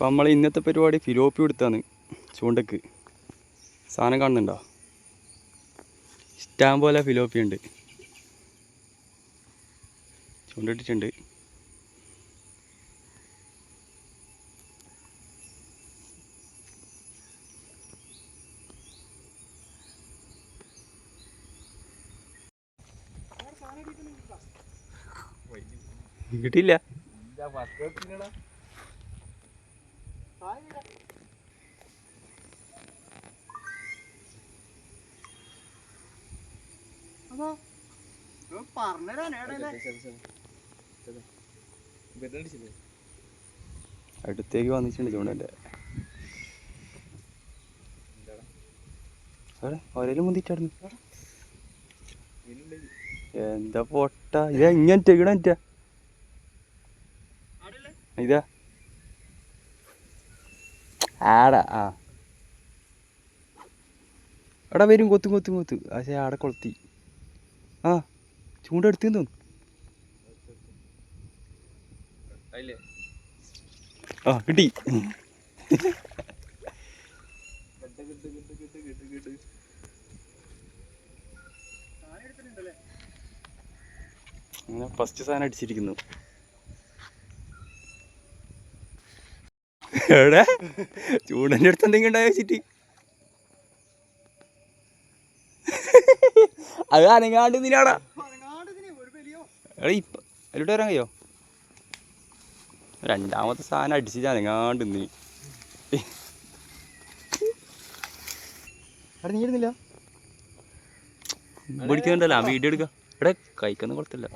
അപ്പം നമ്മൾ ഇന്നത്തെ പരിപാടി ഫിലോപ്പി എടുത്താണ് ചൂണ്ടക്ക്. സാധനം കാണുന്നുണ്ടോ? ഇഷ്ടം പോലെ ഫിലോപ്പി ഉണ്ട്. ചൂണ്ടിട്ടിട്ടുണ്ട്. കിട്ടിയില്ല. അടുത്തേക്ക് വന്നിട്ടുണ്ട് ചൂണ്ടന്റെ. അവിടെ ഒരേലും മുന്തിട്ടായിരുന്നു എന്താ പൊട്ട? ഇതാ ഇങ്ങനെ ഇതാ. ആടാ ആ. എടാ വരും കൊത്തും കൊത്തും കൊത്തു. പക്ഷേ ആടെ കൊളുത്തി. ആ. ചൂണ്ട എടുത്തെന്ന് തോന്നുന്നു ആ കിട്ടി. അങ്ങനെ ഫസ്റ്റ് സാധനം അടിച്ചിരിക്കുന്നു. എവിടെ? ചൂടന്റെ അടുത്ത് എന്തെങ്കിലും ഉണ്ടായോ ചിറ്റി? അത് അനങ്ങാണ്ട് നിന്നാടാ. എടാ ഇപ്പൊ അതിലോട്ട് വരാൻ കഴിയോ? രണ്ടാമത്തെ സാധനം അടിച്ച് അനങ്ങാണ്ട് നീ അവിടെ നീ ഇടുന്നില്ല പിടിക്കുന്നുണ്ടല്ലോ ആ വീഡിയോ എടുക്കുക ഇവിടെ കഴിക്കൊന്നും കൊടുത്തില്ല.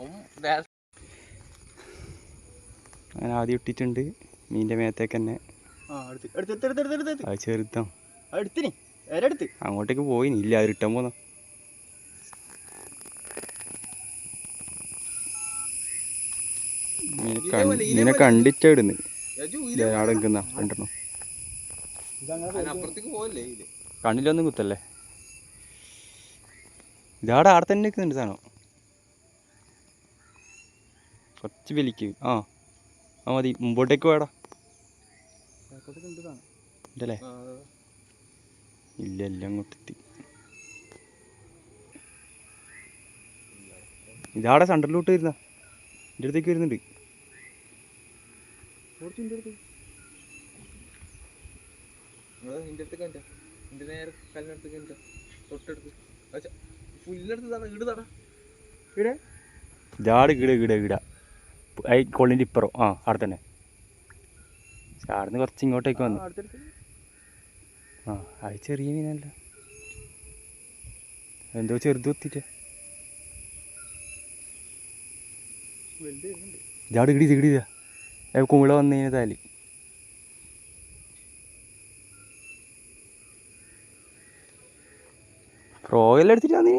അങ്ങനെ ആദ്യം ഇട്ടിട്ടുണ്ട്. മീന്റെ മേത്തേക്ക് തന്നെ. ചെറുതാം. അങ്ങോട്ടേക്ക് പോയി ഇല്ല അത് പോന്ന. നിന്നെ കണ്ടിട്ടാ ഇടുന്നു അവിടെ നിൽക്കുന്ന രണ്ടെണ്ണം. അപ്പുറത്തേക്ക് പോവല്ലേ കണ്ണിലൊന്നും കുത്തല്ലേ? ഇതാടെ ആടെ തന്നെ നിൽക്കുന്നുണ്ട് സാധനം. കുറച്ച് വലിക്ക്. ആ ആ മതി. മുമ്പോട്ടേക്ക് വേടാ ഉണ്ടല്ലേ? ഇല്ല അങ്ങോട്ട് എത്തി. ഇതാടെ സെന്ററിലോട്ട് വരുന്ന എന്റെ അടുത്തേക്ക് വരുന്നുണ്ട്. നിന്റെ അടുത്ത്. കണ്ട? നിന്റെ നേരെ കല്ലിനടുത്ത് കണ്ട? തൊട്ടടുത്ത്. അച്ഛാ, പുല്ലിനടുത്ത് തട ഇട് തട. ഇതാട് ഗീട ഇട ഇട ഐ കൊള്ളിന്റെ ഇപ്പുറം. ആ അവിടെ തന്നെ. അവിടെ നിന്ന് കുറച്ച് ഇങ്ങോട്ടേക്ക് വന്നു. ആ അത് ചെറിയ മീനല്ല. എന്തോ ചെറുത് കുത്തിട്ട് ജാട് ഇടി ഇടി കുമിള വന്നു കഴിഞ്ഞാൽ താൽ. ഫ്രോയെല്ലാം എടുത്തിട്ടാ നീ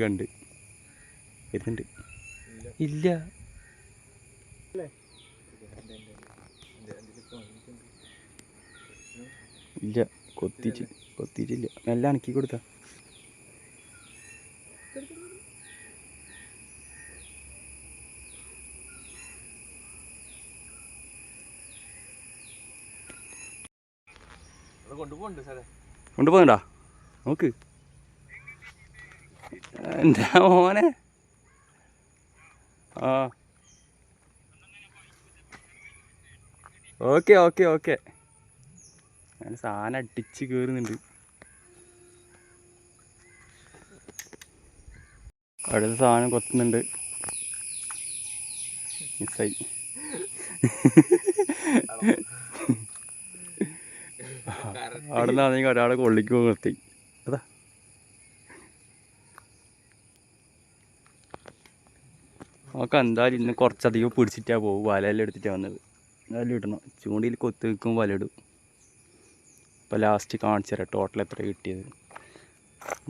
കണ്ട്. വരുന്നുണ്ട്. ഇല്ല. ഇല്ല. കൊത്തിച്ച് കൊത്തിച്ചില്ല. നല്ല അണക്കി കൊടുത്ത. കൊണ്ടുപോകണ്ടാ? നോക്ക്. എന്താ മോനെ? ആ. Okay okay okay. ഞാൻ സാധനം അടിച്ച് കയറുന്നുണ്ട് അടുത്ത സാധനം കൊത്തുന്നുണ്ട്. മിസ്സായി. അവിടെ നിന്നാണെങ്കിൽ ഒരാളെ കൊള്ളിക്ക് നിർത്തി. അതാ. നമുക്ക് എന്തായാലും ഇന്ന് കുറച്ചധികം പിടിച്ചിട്ടാ പോകും വലയെല്ലാം എടുത്തിട്ടാണ് വന്നത്. എന്തായാലും ഇടണം. ചൂണ്ടിയിൽ കൊത്തി വല ഇടും. അപ്പോൾ ലാസ്റ്റ് കാണിച്ചു തരാം. ടോട്ടൽ എത്ര കിട്ടിയത്.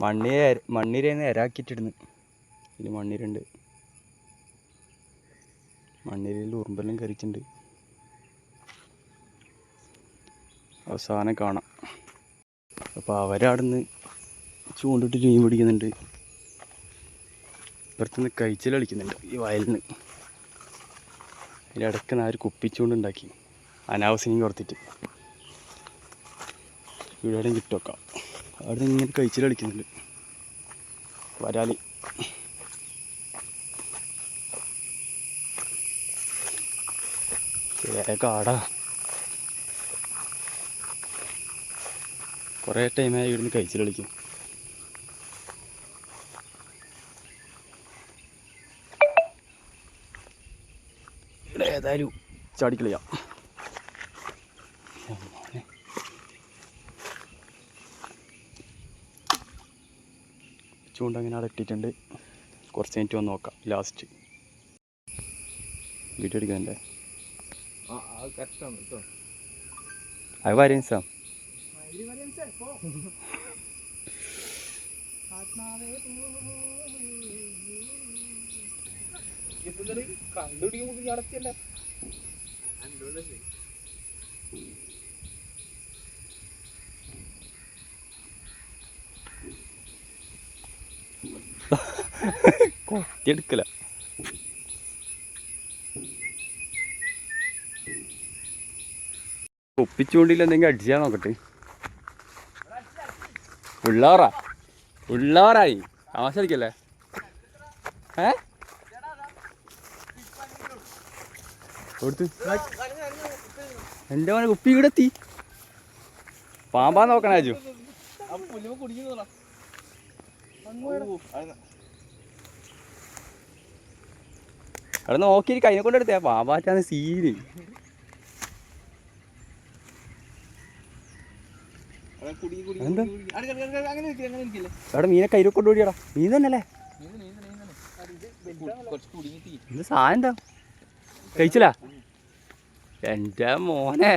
മണ്ണിര മണ്ണിരന്ന് ഇരാക്കിയിട്ടിടുന്നു ഇതിൽ മണ്ണിരുണ്ട് മണ്ണിരയിൽ ഉറുമ്പെല്ലാം കറിച്ചിട്ടുണ്ട് അവസാനം കാണാം. അപ്പോൾ അവരവിടുന്ന് ചൂണ്ടിട്ട് മീൻ പിടിക്കുന്നുണ്ട്. ഇപ്പുറത്തുനിന്ന് കഴിച്ചിൽ കളിക്കുന്നുണ്ട് ഈ വയലിൽ നിന്ന് അതിന്റെ ഇടയ്ക്ക് നാല് കുപ്പിച്ചുകൊണ്ടുണ്ടാക്കി അനാവശ്യം കുറത്തിട്ട് ഇവിടെ കിട്ടും വെക്കാം അവിടെ നിന്ന് ഇങ്ങനെ കഴിച്ചിൽ കളിക്കുന്നുണ്ട്. വരാലി. കാടാ. കുറേ ടൈമായി ഇവിടുന്ന് കഴിച്ചിൽ കളിക്കും. ഇവിടെ ഏതായാലും ചാടിക്കളിയാം ചൂണ്ട അങ്ങനെ അവിടെ ഇട്ടിട്ടുണ്ട്. കുറച്ച് മിനിറ്റ് വന്ന് നോക്കാം. ലാസ്റ്റ് വീഡിയോ എടുക്കാൻ അല്ലേ അത് വരും സാം. എടുക്കല ഒപ്പിച്ചുകൊണ്ടില്ല എന്തെങ്കിലും അടിച്ചാൽ നോക്കട്ടെ. ഉള്ളാറാ. ഉള്ളാറായി. താമസിക്കല്ലേ ഏ? കൊടുത്ത്. എന്റെ മോനെ കുപ്പി ഇവിടെ എത്തി. പാമ്പാ നോക്കണേ അജു. അവിടെ നോക്കി കൈനെ കൊണ്ടെടുത്തേ പാമ്പാറ്റാന്ന് സീന് കുടി കുടി എന്താ? അവിടെ മീനെ കയ്യിൽ കൊണ്ടുപോടിയടാ മീൻ തന്നെയല്ലേ? ഇത് സാധനം എന്താ? കഴിച്ചില്ല? എന്റെ മോനെ.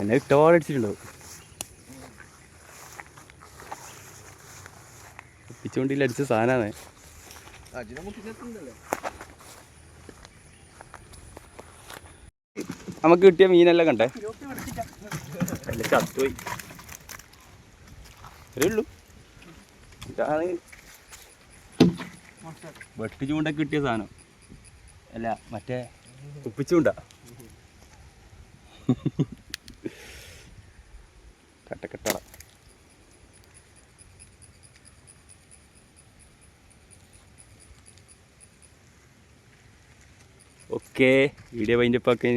എന്നെ ഇഷ്ടപോലെ അടിച്ചിട്ടുണ്ടാവും ഒപ്പിച്ചുകൊണ്ടില്ല അടിച്ച സാധനമാണ് അജിനെ നമുക്ക് കിട്ടിയ മീനെല്ലാം കണ്ടേ. ചത്തുപോയി. ഉള്ളൂ. ഇതാണ് വെട്ടി ചൂണ്ട കിട്ടിയ സാധനം. അല്ല മറ്റേ ഉപ്പിച്ചൂണ്ട കട്ടക്കെട്ടട ഓക്കെ വീഡിയോ വൈൻഡപ്പ് ആക്കി